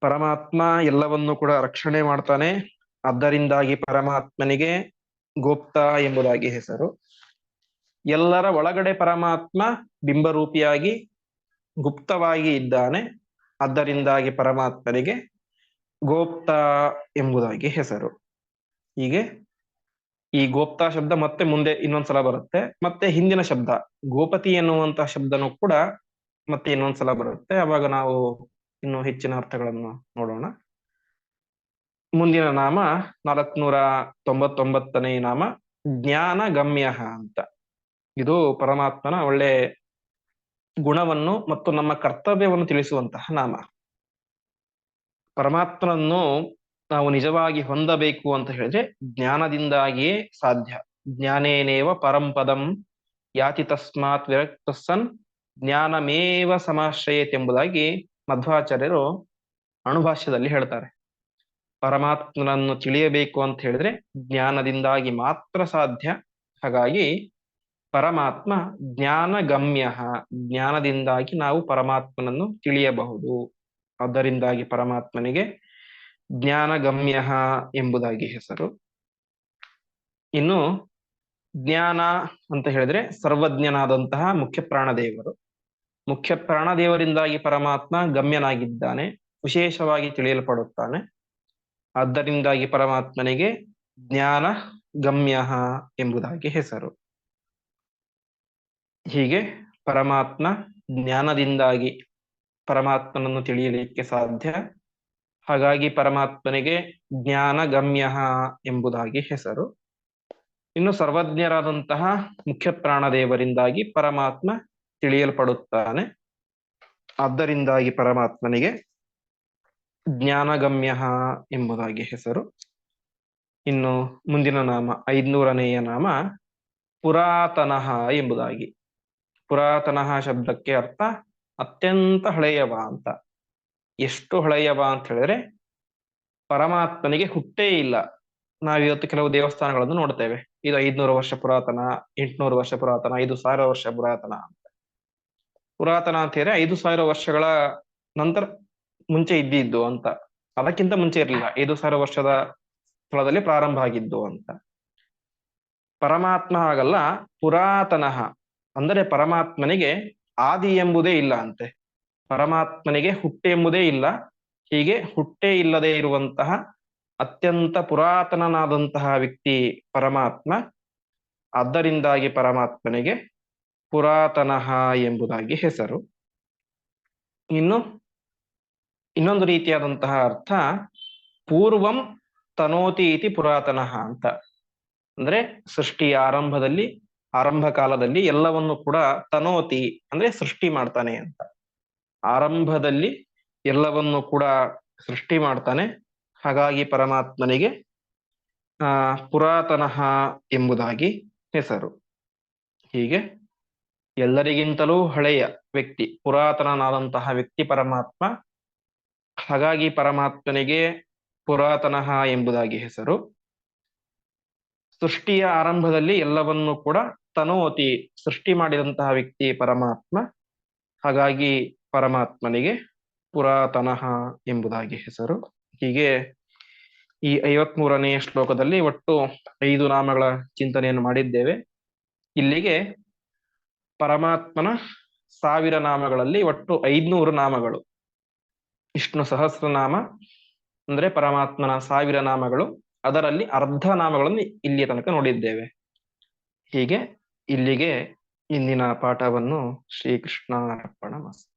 ಪರಮಾತ್ಮ ಎಲ್ಲವನ್ನು ಕೂಡ ರಕ್ಷಣೆ ಮಾಡ್ತಾನೆ. ಅದರಿಂದಾಗಿ ಪರಮಾತ್ಮನಿಗೆ ಗೋಪ್ತ ಎಂಬುದಾಗಿ ಹೆಸರು. ಎಲ್ಲರ ಒಳಗಡೆ ಪರಮಾತ್ಮ ಬಿಂಬರೂಪಿಯಾಗಿ ಗುಪ್ತವಾಗಿ ಇದ್ದಾನೆ. ಅದರಿಂದಾಗಿ ಪರಮಾತ್ಮನಿಗೆ ಗೋಪ್ತ ಎಂಬುದಾಗಿ ಹೆಸರು. ಹೀಗೆ ಈ ಗೋಪ್ತ ಶಬ್ದ ಮತ್ತೆ ಮುಂದೆ ಇನ್ನೊಂದ್ಸಲ ಬರುತ್ತೆ. ಮತ್ತೆ ಹಿಂದಿನ ಶಬ್ದ, ಗೋಪತಿ ಎನ್ನುವಂತಹ ಶಬ್ದನೂ ಕೂಡ ಮತ್ತೆ ಇನ್ನೊಂದ್ಸಲ ಬರುತ್ತೆ. ಅವಾಗ ನಾವು ಇನ್ನು ಹೆಚ್ಚಿನ ಅರ್ಥಗಳನ್ನು ನೋಡೋಣ. ಮುಂದಿನ ನಾಮ ನಾಲ್ಕನೂರ ತೊಂಬತ್ತೊಂಬತ್ತನೇ ನಾಮ ಜ್ಞಾನ ಗಮ್ಯ ಅಂತ. ಇದು ಪರಮಾತ್ಮನ ಒಳ್ಳೆ ಗುಣವನ್ನು ಮತ್ತು ನಮ್ಮ ಕರ್ತವ್ಯವನ್ನು ತಿಳಿಸುವಂತಹ ನಾಮ. ಪರಮಾತ್ಮನನ್ನು ನಾವು ನಿಜವಾಗಿ ಹೊಂದಬೇಕು ಅಂತ ಹೇಳಿದ್ರೆ ಜ್ಞಾನದಿಂದಾಗಿಯೇ ಸಾಧ್ಯ. ಜ್ಞಾನೇನೇವ ಪರಂಪದಂ ಯಾತಿ ತಸ್ಮಾತ್ ವಿರಕ್ತ ಸನ್ ಜ್ಞಾನಮೇವ ಸಮಾಶ್ರಯತ್ ಎಂಬುದಾಗಿ ಮಧ್ವಾಚಾರ್ಯರು ಅಣುಭಾಷ್ಯದಲ್ಲಿ ಹೇಳ್ತಾರೆ. ಪರಮಾತ್ಮನನ್ನು ತಿಳಿಯಬೇಕು ಅಂತ ಹೇಳಿದ್ರೆ ಜ್ಞಾನದಿಂದಾಗಿ ಮಾತ್ರ ಸಾಧ್ಯ. ಹಾಗಾಗಿ ಪರಮಾತ್ಮ ಜ್ಞಾನ ಗಮ್ಯ ಜ್ಞಾನದಿಂದಾಗಿ ನಾವು ಪರಮಾತ್ಮನನ್ನು ತಿಳಿಯಬಹುದು. ಅದರಿಂದಾಗಿ ಪರಮಾತ್ಮನಿಗೆ ಜ್ಞಾನಗಮ್ಯ ಎಂಬುದಾಗಿ ಹೆಸರು. ಇನ್ನು ಜ್ಞಾನ ಅಂತ ಹೇಳಿದ್ರೆ ಸರ್ವಜ್ಞನಾದಂತಹ ಮುಖ್ಯ ಪ್ರಾಣದೇವರು. ಮುಖ್ಯ ಪ್ರಾಣದೇವರಿಂದಾಗಿ ಪರಮಾತ್ಮ ಗಮ್ಯನಾಗಿದ್ದಾನೆ, ವಿಶೇಷವಾಗಿ ತಿಳಿಯಲ್ಪಡುತ್ತಾನೆ. ಆದ್ದರಿಂದಾಗಿ ಪರಮಾತ್ಮನಿಗೆ ಜ್ಞಾನ ಗಮ್ಯ ಎಂಬುದಾಗಿ ಹೆಸರು. ಹೀಗೆ ಪರಮಾತ್ಮ ಜ್ಞಾನದಿಂದಾಗಿ ಪರಮಾತ್ಮನನ್ನು ತಿಳಿಯಲಿಕ್ಕೆ ಸಾಧ್ಯ. ಹಾಗಾಗಿ ಪರಮಾತ್ಮನಿಗೆ ಜ್ಞಾನ ಗಮ್ಯ ಎಂಬುದಾಗಿ ಹೆಸರು. ಇನ್ನು ಸರ್ವಜ್ಞರಾದಂತಹ ಮುಖ್ಯ ಪ್ರಾಣದೇವರಿಂದಾಗಿ ಪರಮಾತ್ಮ ತಿಳಿಯಲ್ಪಡುತ್ತಾನೆ. ಆದ್ದರಿಂದಾಗಿ ಪರಮಾತ್ಮನಿಗೆ ಜ್ಞಾನಗಮ್ಯ ಎಂಬುದಾಗಿ ಹೆಸರು. ಇನ್ನು ಮುಂದಿನ ನಾಮ, ಐದ್ನೂರನೆಯ ನಾಮ, ಪುರಾತನಃ ಎಂಬುದಾಗಿ. ಪುರಾತನಃ ಶಬ್ದಕ್ಕೆ ಅರ್ಥ, ಅತ್ಯಂತ ಹಳೆಯವ ಅಂತ. ಎಷ್ಟು ಹಳೆಯವ ಅಂತ ಹೇಳಿದ್ರೆ, ಪರಮಾತ್ಮನಿಗೆ ಹುಟ್ಟೇ ಇಲ್ಲ. ನಾವಿವತ್ತು ಕೆಲವು ದೇವಸ್ಥಾನಗಳನ್ನು ನೋಡ್ತೇವೆ. ಇದು ಐದ್ನೂರು ವರ್ಷ ಪುರಾತನ, ಎಂಟ್ನೂರು ವರ್ಷ ಪುರಾತನ, ಐದು ಸಾವಿರ ವರ್ಷ ಪುರಾತನ ಅಂತ. ಪುರಾತನ ಅಂತ ಹೇಳಿದ್ರೆ ಐದು ಸಾವಿರ ವರ್ಷಗಳ ನಂತರ ಮುಂಚೆ ಇದ್ದಿದ್ದು ಅಂತ. ಅದಕ್ಕಿಂತ ಮುಂಚೆ ಇರಲಿಲ್ಲ. ಐದು ಸಾವಿರ ವರ್ಷದ ಸ್ಥಳದಲ್ಲಿ ಪ್ರಾರಂಭ ಆಗಿದ್ದು ಅಂತ. ಪರಮಾತ್ಮ ಹಾಗಲ್ಲ ಪುರಾತನಃ ಅಂದರೆ ಪರಮಾತ್ಮನಿಗೆ ಆದಿ ಎಂಬುದೇ ಇಲ್ಲ ಅಂತೆ. ಪರಮಾತ್ಮನಿಗೆ ಹುಟ್ಟೆ ಎಂಬುದೇ ಇಲ್ಲ. ಹೀಗೆ ಹುಟ್ಟೆ ಇಲ್ಲದೆ ಇರುವಂತಹ ಅತ್ಯಂತ ಪುರಾತನನಾದಂತಹ ವ್ಯಕ್ತಿ ಪರಮಾತ್ಮ, ಅದರಿಂದಾಗಿ ಪರಮಾತ್ಮನಿಗೆ ಪುರಾತನಃ ಎಂಬುದಾಗಿ ಹೆಸರು. ಇನ್ನು ಇನ್ನೊಂದು ರೀತಿಯಾದಂತಹ ಅರ್ಥ ಪೂರ್ವಂ ತನೋತಿ ಇತಿ ಪುರಾತನ ಅಂತ. ಅಂದ್ರೆ ಸೃಷ್ಟಿಯ ಆರಂಭದಲ್ಲಿ, ಆರಂಭ ಕಾಲದಲ್ಲಿ ಎಲ್ಲವನ್ನು ಕೂಡ ತನೋತಿ ಅಂದ್ರೆ ಸೃಷ್ಟಿ ಮಾಡ್ತಾನೆ ಅಂತ. ಆರಂಭದಲ್ಲಿ ಎಲ್ಲವನ್ನು ಕೂಡ ಸೃಷ್ಟಿ ಮಾಡ್ತಾನೆ. ಹಾಗಾಗಿ ಪರಮಾತ್ಮನಿಗೆ, ಆ, ಪುರಾತನಃ ಎಂಬುದಾಗಿ ಹೆಸರು. ಹೀಗೆ ಎಲ್ಲರಿಗಿಂತಲೂ ಹಳೆಯ ವ್ಯಕ್ತಿ, ಪುರಾತನನಾದಂತಹ ವ್ಯಕ್ತಿ ಪರಮಾತ್ಮ ಹಾಗಾಗಿ ಪರಮಾತ್ಮನಿಗೆ ಪುರಾತನಃ ಎಂಬುದಾಗಿ ಹೆಸರು. ಸೃಷ್ಟಿಯ ಆರಂಭದಲ್ಲಿ ಎಲ್ಲವನ್ನು ಕೂಡ ತನೋತಿ ಸೃಷ್ಟಿ ಮಾಡಿದಂತಹ ವ್ಯಕ್ತಿ ಪರಮಾತ್ಮ. ಹಾಗಾಗಿ ಪರಮಾತ್ಮನಿಗೆ ಪುರಾತನಃ ಎಂಬುದಾಗಿ ಹೆಸರು. ಹೀಗೆ ಈ ಐವತ್ಮೂರನೆಯ ಶ್ಲೋಕದಲ್ಲಿ ಒಟ್ಟು ಐದು ನಾಮಗಳ ಚಿಂತನೆಯನ್ನು ಮಾಡಿದ್ದೇವೆ. ಇಲ್ಲಿಗೆ ಪರಮಾತ್ಮನ ಸಾವಿರ ನಾಮಗಳಲ್ಲಿ ಒಟ್ಟು ಐದ್ನೂರು ನಾಮಗಳು. ವಿಷ್ಣು ಸಹಸ್ರನಾಮ, ಅಂದ್ರೆ ಪರಮಾತ್ಮನ ಸಾವಿರ ನಾಮಗಳು, ಅದರಲ್ಲಿ ಅರ್ಧ ನಾಮಗಳನ್ನು ಇಲ್ಲಿಯ ತನಕ ನೋಡಿದ್ದೇವೆ. ಹೀಗೆ ಇಲ್ಲಿಗೆ ಇಂದಿನ ಪಾಠವನ್ನು ಶ್ರೀಕೃಷ್ಣಾರ್ಪಣ ಮಸ್ತು